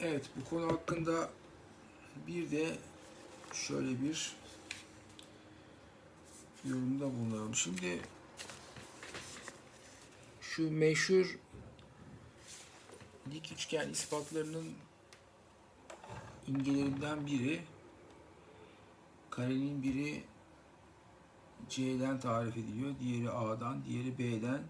Evet bu konu hakkında bir de şöyle bir yorumda bulunalım. Şimdi şu meşhur dik üçgen ispatlarının imgelerinden biri karenin biri C'den tarif ediliyor, diğeri A'dan, diğeri B'den.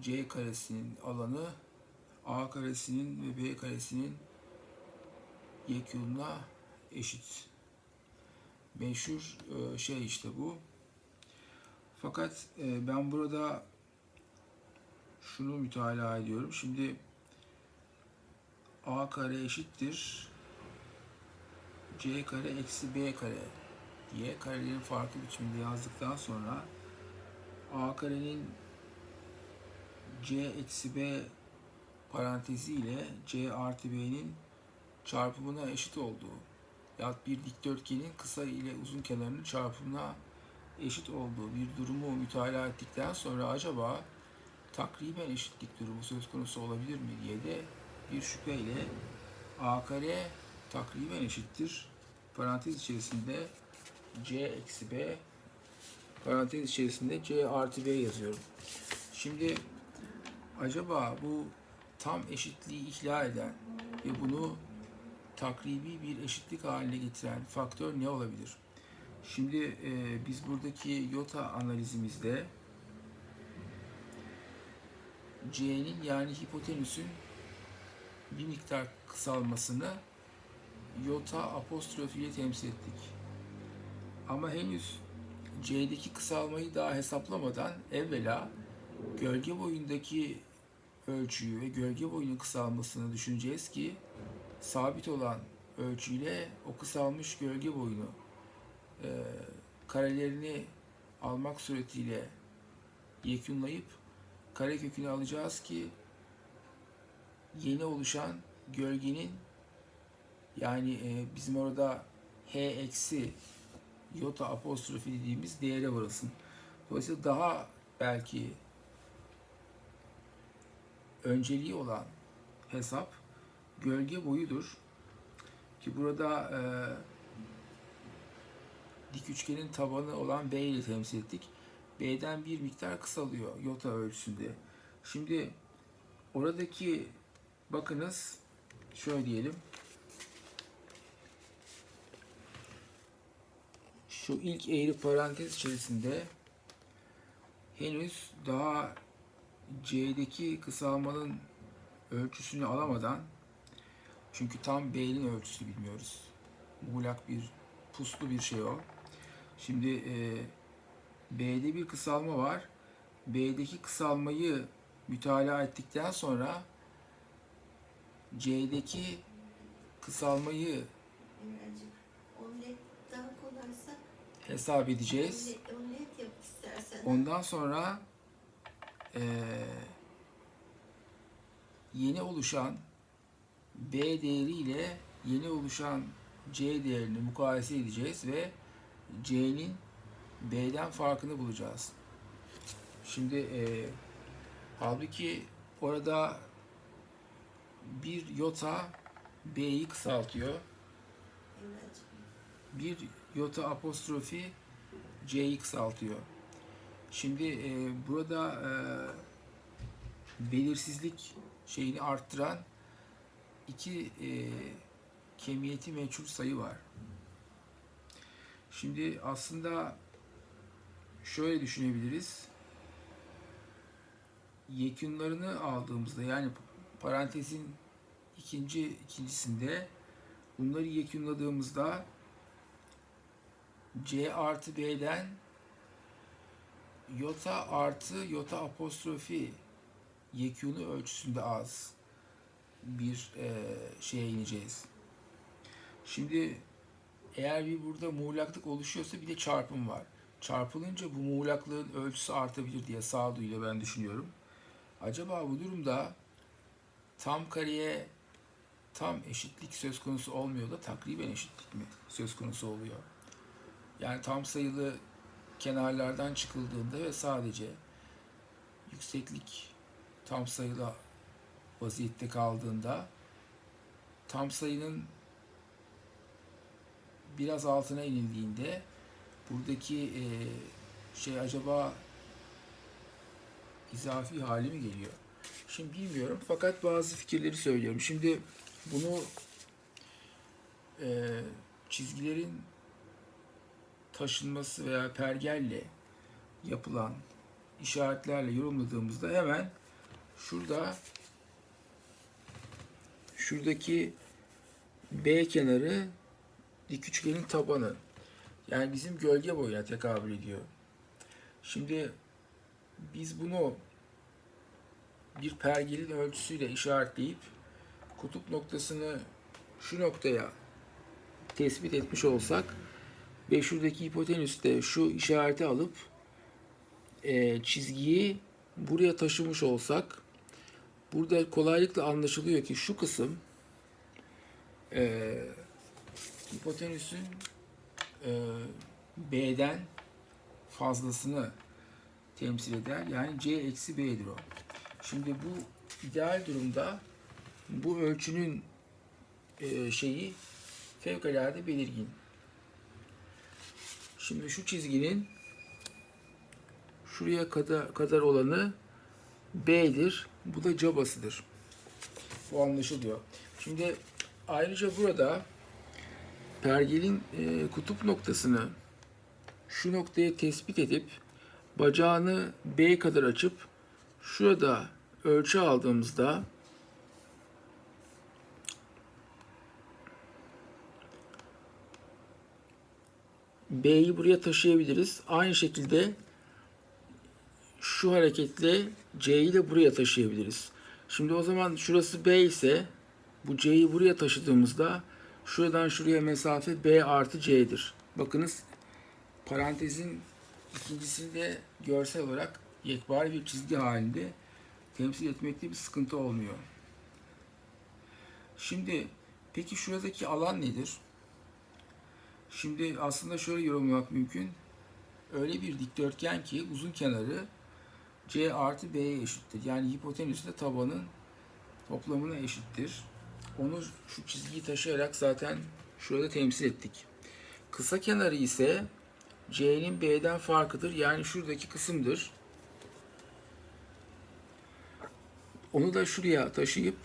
C karesinin alanı A karesinin ve B karesinin yekûnuna eşit. Meşhur e, şey işte bu. Fakat e, ben burada şunu mütalaa ediyorum. Şimdi A kare eşittir C kare eksi B kare diye karelerin farklı biçiminde yazdıktan sonra A karenin C eksi B parantezi ile C artı B'nin çarpımına eşit olduğu yahut bir dikdörtgenin kısa ile uzun kenarının çarpımına eşit olduğu bir durumu mütalaa ettikten sonra acaba takriben eşitlik durumu söz konusu olabilir mi diye de bir şüpheyle A kare takriben eşittir. Parantez içerisinde C eksi B parantez içerisinde C artı B yazıyorum. Şimdi acaba bu tam eşitliği ihlal eden ve bunu takribi bir eşitlik haline getiren faktör ne olabilir? Şimdi e, biz buradaki yota analizimizde C'nin yani hipotenüsün bir miktar kısalmasını yota apostrof ile temsil ettik. Ama henüz C'deki kısalmayı daha hesaplamadan evvela gölge boyundaki ölçüyü ve gölge boyunun kısalmasını düşüneceğiz ki sabit olan ölçüyle o kısalmış gölge boyunu e, karelerini almak suretiyle yekünlayıp kare kökünü alacağız ki yeni oluşan gölgenin yani e, bizim orada h eksi yota apostrofi dediğimiz değere varılsın. Dolayısıyla daha belki önceliği olan hesap gölge boyudur. Ki burada e, dik üçgenin tabanı olan B ile temsil ettik. B'den bir miktar kısalıyor yota ölçüsünde. Şimdi oradaki bakınız şöyle diyelim. Şu ilk eğri parantez içerisinde henüz daha C'deki kısalmanın ölçüsünü alamadan çünkü tam B'nin ölçüsü bilmiyoruz. Muğlak bir puslu bir şey o. Şimdi e, B'de bir kısalma var. B'deki kısalmayı mütalaa ettikten sonra C'deki kısalmayı hesap edeceğiz. Ondan sonra eee, yeni oluşan B değeri ile yeni oluşan C değerini mukayese edeceğiz ve C'nin B'den farkını bulacağız. Şimdi eee halbuki orada bir yota B'yi kısaltıyor. Bir yota apostrofi C'yi kısaltıyor. Şimdi e, burada e, belirsizlik şeyini arttıran iki e, kemiyeti meçhul sayı var. Şimdi aslında şöyle düşünebiliriz. Yekünlerini aldığımızda yani parantezin ikinci ikincisinde bunları yekünladığımızda C artı B'den yota artı yota apostrofi yekûnu ölçüsünde az bir e, şeye ineceğiz. Şimdi eğer bir burada muğlaklık oluşuyorsa bir de çarpım var. Çarpılınca bu muğlaklığın ölçüsü artabilir diye sağduyuyla ben düşünüyorum. Acaba bu durumda tam kareye tam eşitlik söz konusu olmuyor da takriben eşitlik mi söz konusu oluyor? Yani tam sayılı kenarlardan çıkıldığında ve sadece yükseklik tam sayılı vaziyette kaldığında tam sayının biraz altına inildiğinde buradaki e, şey acaba izafi hali mi geliyor? Şimdi bilmiyorum fakat bazı fikirleri söylüyorum. Şimdi bunu e, çizgilerin taşınması veya pergelle yapılan işaretlerle yorumladığımızda hemen şurada şuradaki B kenarı dik üçgenin tabanı. Yani bizim gölge boyuna tekabül ediyor. Şimdi biz bunu bir pergelin ölçüsüyle işaretleyip kutup noktasını şu noktaya tespit etmiş olsak ve şuradaki hipotenüste şu işareti alıp e, çizgiyi buraya taşımış olsak burada kolaylıkla anlaşılıyor ki şu kısım e, hipotenüsün e, B'den fazlasını temsil eder. Yani C eksi B'dir o. Şimdi bu ideal durumda bu ölçünün e, şeyi fevkalade belirgin. Şimdi şu çizginin şuraya kadar, kadar olanı B'dir. Bu da cabasıdır. Bu anlaşılıyor. Şimdi ayrıca burada pergelin e, kutup noktasını şu noktaya tespit edip bacağını B kadar açıp şurada ölçü aldığımızda B'yi buraya taşıyabiliriz. Aynı şekilde şu hareketle C'yi de buraya taşıyabiliriz. Şimdi o zaman şurası B ise bu C'yi buraya taşıdığımızda şuradan şuraya mesafe B artı C'dir. Bakınız parantezin ikincisinde görsel olarak yekpare bir çizgi halinde temsil etmekte bir sıkıntı olmuyor. Şimdi peki şuradaki alan nedir? Şimdi aslında şöyle yorumlamak mümkün. Öyle bir dikdörtgen ki uzun kenarı C artı B'ye eşittir. Yani hipotenüsle tabanın toplamına eşittir. Onu şu çizgiyi taşıyarak zaten şurada temsil ettik. Kısa kenarı ise C'nin B'den farkıdır. Yani şuradaki kısımdır. Onu da şuraya taşıyıp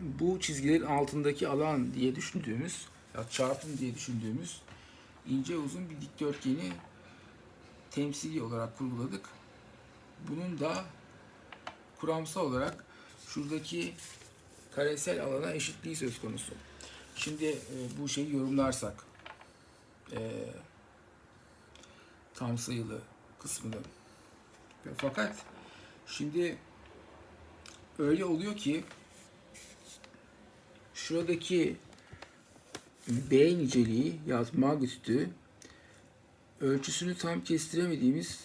bu çizgilerin altındaki alan diye düşündüğümüz ya çarpım diye düşündüğümüz ince uzun bir dikdörtgeni temsili olarak kurguladık. Bunun da kuramsal olarak şuradaki karesel alana eşitliği söz konusu. Şimdi e, bu şeyi yorumlarsak e, tam sayılı kısmını fakat şimdi öyle oluyor ki şuradaki B niceliği ya magnitüdü ölçüsünü tam kestiremediğimiz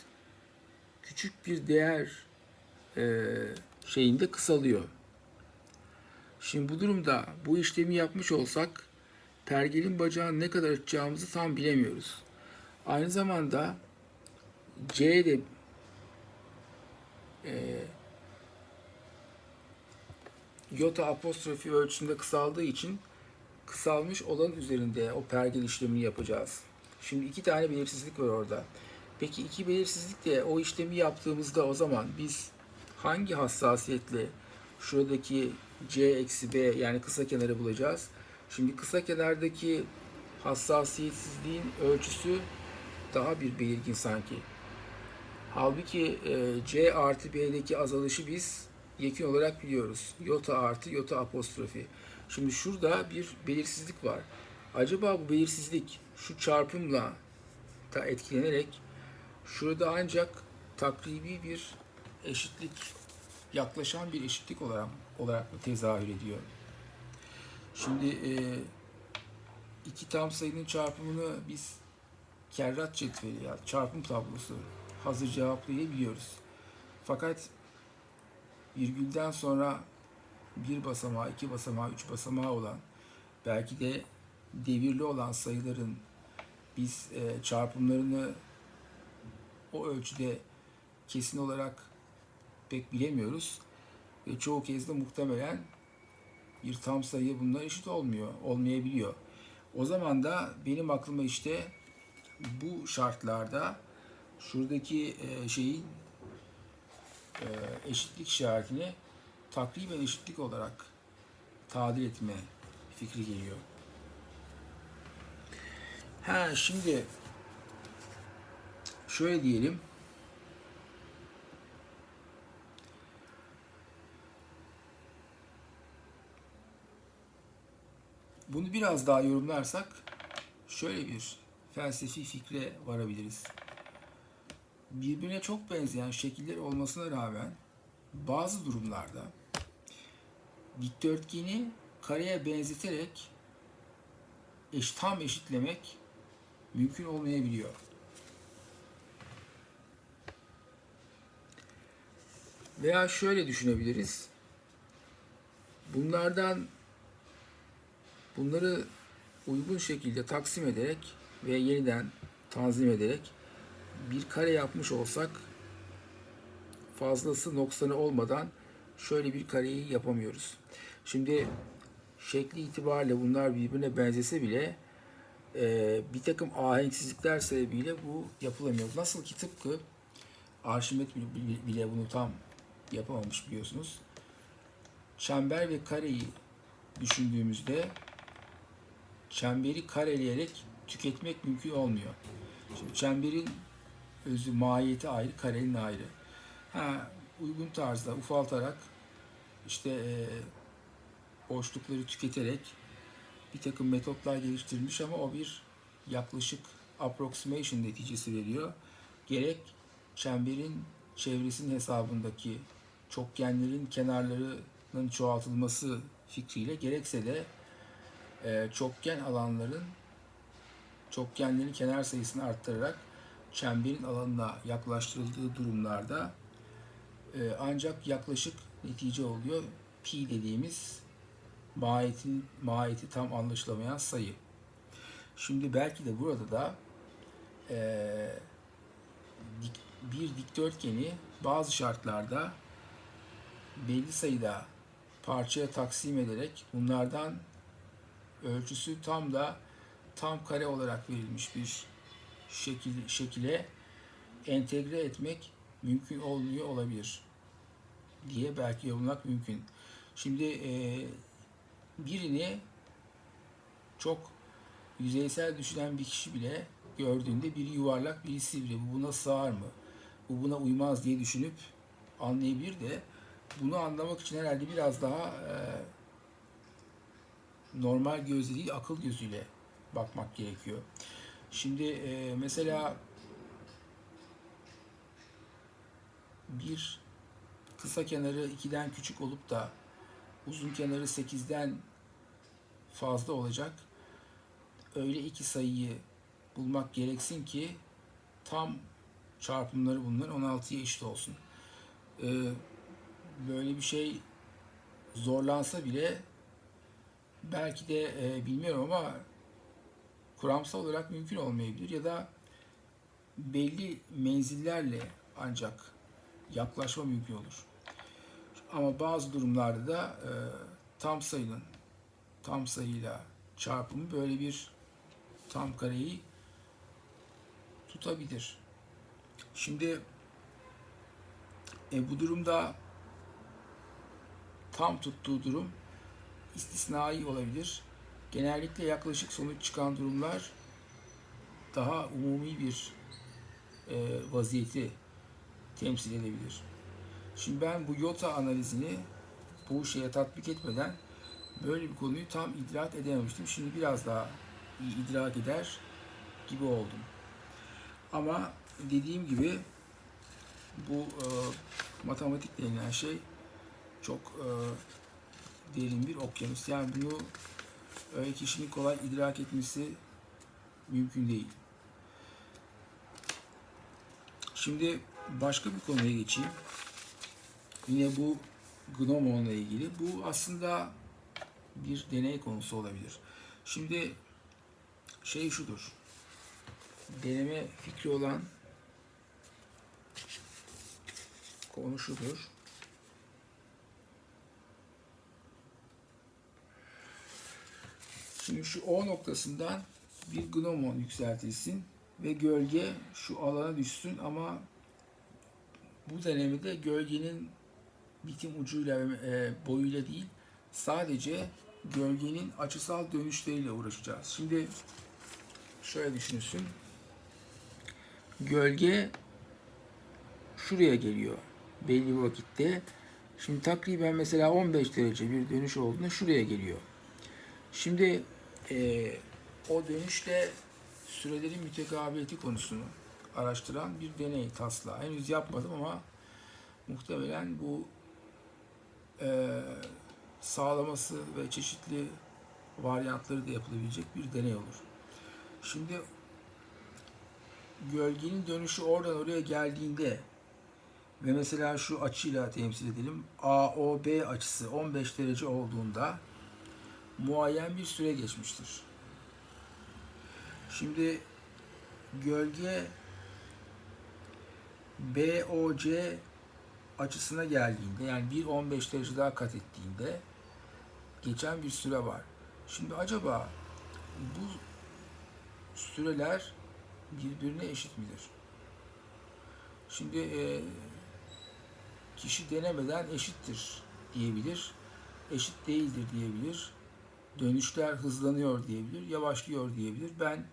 küçük bir değer e, şeyinde kısalıyor. Şimdi bu durumda bu işlemi yapmış olsak pergelin bacağını ne kadar açacağımızı tam bilemiyoruz. Aynı zamanda C de e, yota apostrofi ölçüsünde kısaldığı için kısalmış olan üzerinde o pergel işlemini yapacağız. Şimdi iki tane belirsizlik var orada. Peki iki belirsizlikle o işlemi yaptığımızda o zaman biz hangi hassasiyetle şuradaki C eksi B yani kısa kenarı bulacağız? Şimdi kısa kenardaki hassasiyetsizliğin ölçüsü daha bir belirgin sanki. Halbuki e, C artı B'deki azalışı biz yekün olarak biliyoruz. Yota artı yota apostrofi. Şimdi şurada bir belirsizlik var. Acaba bu belirsizlik şu çarpımla da etkilenerek şurada ancak takribi bir eşitlik yaklaşan bir eşitlik olarak olarak mı tezahür ediyor? Şimdi e, iki tam sayının çarpımını biz kerrat cetveli ya çarpım tablosu hazır cevaplayabiliyoruz. Fakat virgülden sonra bir basamağı, iki basamağı, üç basamağı olan belki de devirli olan sayıların biz e, çarpımlarını o ölçüde kesin olarak pek bilemiyoruz ve çoğu kez de muhtemelen bir tam sayı bunlar eşit olmuyor, olmayabiliyor. O zaman da benim aklıma işte bu şartlarda şuradaki e, şeyin e, eşitlik işaretini takriben eşitlik olarak tadil etme fikri geliyor. Ha şimdi şöyle diyelim. Bunu biraz daha yorumlarsak şöyle bir felsefi fikre varabiliriz. Birbirine çok benzeyen şekiller olmasına rağmen bazı durumlarda dikdörtgeni kareye benzeterek eş, tam eşitlemek mümkün olmayabiliyor. Veya şöyle düşünebiliriz. Bunlardan bunları uygun şekilde taksim ederek ve yeniden tanzim ederek bir kare yapmış olsak fazlası noksanı olmadan şöyle bir kareyi yapamıyoruz. Şimdi şekli itibariyle bunlar birbirine benzese bile e, bir takım ahenksizlikler sebebiyle bu yapılamıyor. Nasıl ki tıpkı Arşimet bile, bunu tam yapamamış biliyorsunuz. Çember ve kareyi düşündüğümüzde çemberi kareleyerek tüketmek mümkün olmuyor. Şimdi çemberin özü, mahiyeti ayrı, karenin ayrı. Ha, uygun tarzda ufaltarak işte e, boşlukları tüketerek bir takım metotlar geliştirilmiş ama o bir yaklaşık approximation neticesi veriyor. Gerek çemberin çevresinin hesabındaki çokgenlerin kenarlarının çoğaltılması fikriyle gerekse de e, çokgen alanların çokgenlerin kenar sayısını arttırarak çemberin alanına yaklaştırıldığı durumlarda ancak yaklaşık netice oluyor. Pi dediğimiz mahiyetin, mahiyeti tam anlaşılamayan sayı. Şimdi belki de burada da e, bir dikdörtgeni bazı şartlarda belli sayıda parçaya taksim ederek bunlardan ölçüsü tam da tam kare olarak verilmiş bir şekil, şekile entegre etmek mümkün olmuyor olabilir diye belki yorumlamak mümkün. Şimdi e, birini çok yüzeysel düşünen bir kişi bile gördüğünde biri yuvarlak, biri sivri. Bu buna sığar mı? Bu buna uymaz diye düşünüp anlayabilir de bunu anlamak için herhalde biraz daha e, normal gözle değil akıl gözüyle bakmak gerekiyor. Şimdi e, mesela bir kısa kenarı 2'den küçük olup da uzun kenarı 8'den fazla olacak. Öyle iki sayıyı bulmak gereksin ki tam çarpımları bunların 16'ya eşit olsun. Ee, böyle bir şey zorlansa bile belki de e, bilmiyorum ama kuramsal olarak mümkün olmayabilir ya da belli menzillerle ancak yaklaşma mümkün olur. Ama bazı durumlarda da e, tam sayının tam sayıyla çarpımı böyle bir tam kareyi tutabilir. Şimdi e, bu durumda tam tuttuğu durum istisnai olabilir. Genellikle yaklaşık sonuç çıkan durumlar daha umumi bir e, vaziyeti temsil edebilir. Şimdi ben bu yota analizini bu şeye tatbik etmeden böyle bir konuyu tam idrak edememiştim. Şimdi biraz daha iyi idrak eder gibi oldum. Ama dediğim gibi bu e, matematik denilen şey çok e, derin bir okyanus. Yani bunu öyle kişinin kolay idrak etmesi mümkün değil. Şimdi başka bir konuya geçeyim. Yine bu Gnomon'la ilgili. Bu aslında bir deney konusu olabilir. Şimdi şey şudur. Deneme fikri olan konu şudur. Şimdi şu O noktasından bir gnomon yükseltilsin ve gölge şu alana düşsün ama bu denemede gölgenin bitim ucuyla e, boyuyla değil sadece gölgenin açısal dönüşleriyle uğraşacağız. Şimdi şöyle düşünülsün. Gölge şuraya geliyor belli bir vakitte. Şimdi takriben mesela 15 derece bir dönüş olduğunda şuraya geliyor. Şimdi eee, o dönüşle sürelerin mütekabiliyeti konusunu araştıran bir deney taslağı. Henüz yapmadım ama muhtemelen bu eee, sağlaması ve çeşitli varyantları da yapılabilecek bir deney olur. Şimdi gölgenin dönüşü oradan oraya geldiğinde ve mesela şu açıyla temsil edelim. AOB açısı 15 derece olduğunda muayyen bir süre geçmiştir. Şimdi gölge BOC açısına geldiğinde yani 1.15 derece daha kat ettiğinde geçen bir süre var. Şimdi acaba bu süreler birbirine eşit midir? Şimdi e, kişi denemeden eşittir diyebilir, eşit değildir diyebilir, dönüşler hızlanıyor diyebilir, yavaşlıyor diyebilir. Ben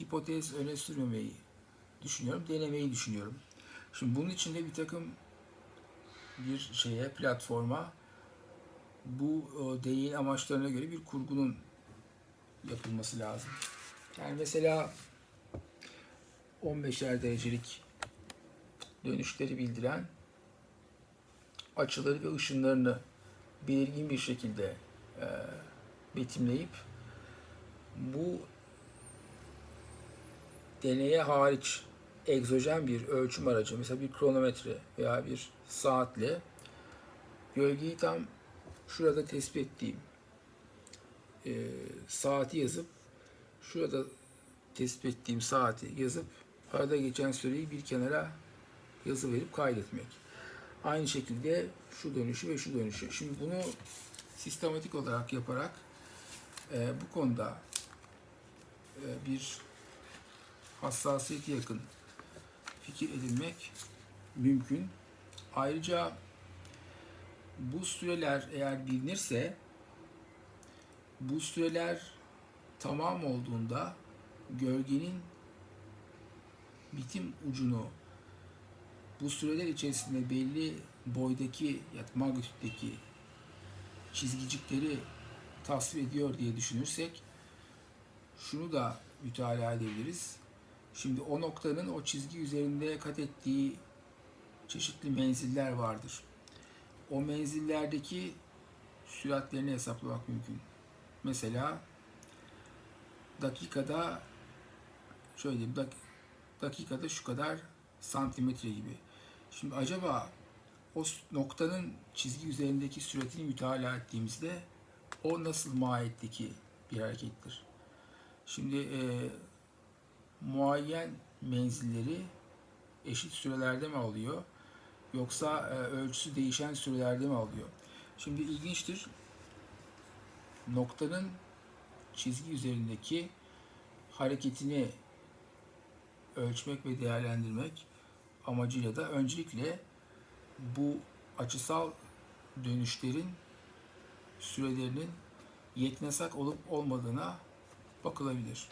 hipotez öne sürmemeyi düşünüyorum, denemeyi düşünüyorum. Şimdi bunun için de bir takım bir şeye, platforma bu e, deneyin amaçlarına göre bir kurgunun yapılması lazım. Yani mesela 15'er derecelik dönüşleri bildiren açıları ve ışınlarını belirgin bir şekilde e, betimleyip bu deneye hariç egzojen bir ölçüm aracı mesela bir kronometre veya bir saatle gölgeyi tam şurada tespit ettiğim e, saati yazıp şurada tespit ettiğim saati yazıp arada geçen süreyi bir kenara yazı verip kaydetmek. Aynı şekilde şu dönüşü ve şu dönüşü. Şimdi bunu sistematik olarak yaparak e, bu konuda e, bir hassasiyete yakın fikir edinmek mümkün. Ayrıca bu süreler eğer bilinirse bu süreler tamam olduğunda gölgenin bitim ucunu bu süreler içerisinde belli boydaki ya da magnitüddeki çizgicikleri tasvir ediyor diye düşünürsek şunu da mütalaa edebiliriz. Şimdi o noktanın o çizgi üzerinde kat ettiği çeşitli menziller vardır. O menzillerdeki süratlerini hesaplamak mümkün. Mesela dakikada şöyle diyeyim, dak- dakikada şu kadar santimetre gibi. Şimdi acaba o noktanın çizgi üzerindeki süratini mütalaa ettiğimizde o nasıl mahiyetteki bir harekettir? Şimdi e, muayyen menzilleri eşit sürelerde mi alıyor? Yoksa e, ölçüsü değişen sürelerde mi alıyor? Şimdi ilginçtir. Noktanın çizgi üzerindeki hareketini ölçmek ve değerlendirmek amacıyla da öncelikle bu açısal dönüşlerin sürelerinin yeknesak olup olmadığına bakılabilir.